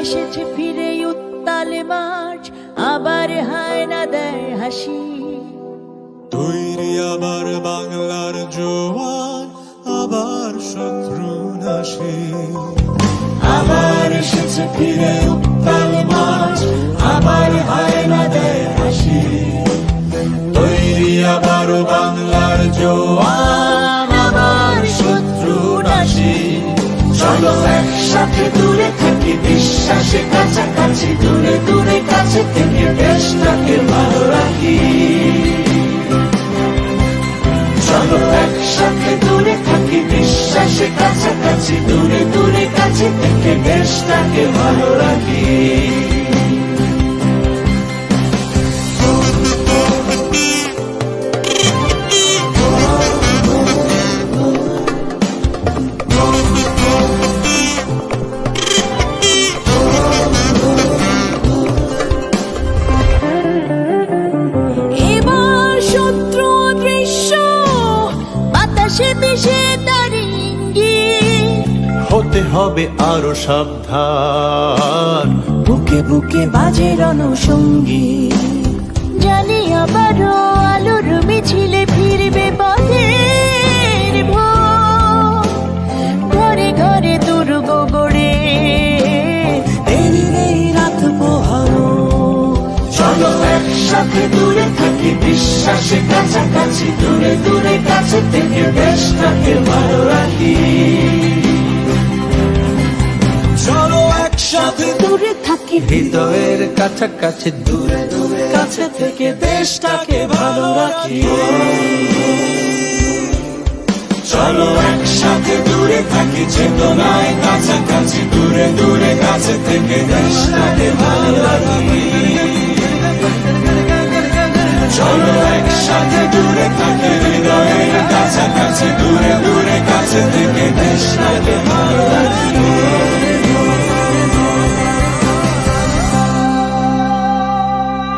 এসেছে ফিরে উত্তালে মাঠ আবার হায় না দেয় হাসি। তৈরি আবার বাংলার জোয়ান আবার শত্রু নাশে। আবার এসেছে ফিরে উত্তালে মাছ আবার হায় না দেয় হাসি। তৈরি আবার বাংলার জোয়ান চলো একসাথে দূরে থাকি, বিশ্বাসে কাছাকাছি, দূরে দূরে কাছে থেকে দেশটাকে ভালো রাখি। চলো একসাথে দূরে থাকি, বিশ্বাসে কাছাকাছি, দূরে দূরে কাছে থেকে দেশটাকে ভালো রাখি। মিশে তার হতে হবে আরও সাবধান। বুকে বুকে বাজে রণসঙ্গী। জানি আবারও আলোর মিছিলে ফিরবে পথের। ঘরে ঘরে দুর্গ গড়ে। এরিবে রাত পোহারো চলো একসাথে দূরে থাকি বিশ্বাসে? কাছাকাছি দূরে দূরে কাছে থেকে দেশটাকে ভালো রাখি। চলো একসাথে দূরে থাকি। হৃদয়ের কাছাকাছি দূরে দূরে কাছে থেকে দেশটাকে ভালো রাখি। চলো একসাথে দূরে থাকি চেতনায় কাছাকাছি দূরে দূরে কাছে থেকে দেশটাকে ভালো রাখি। চলো একসাথে দূরে থাকি হৃদয়ের কাছাকাছি দূরে দূরে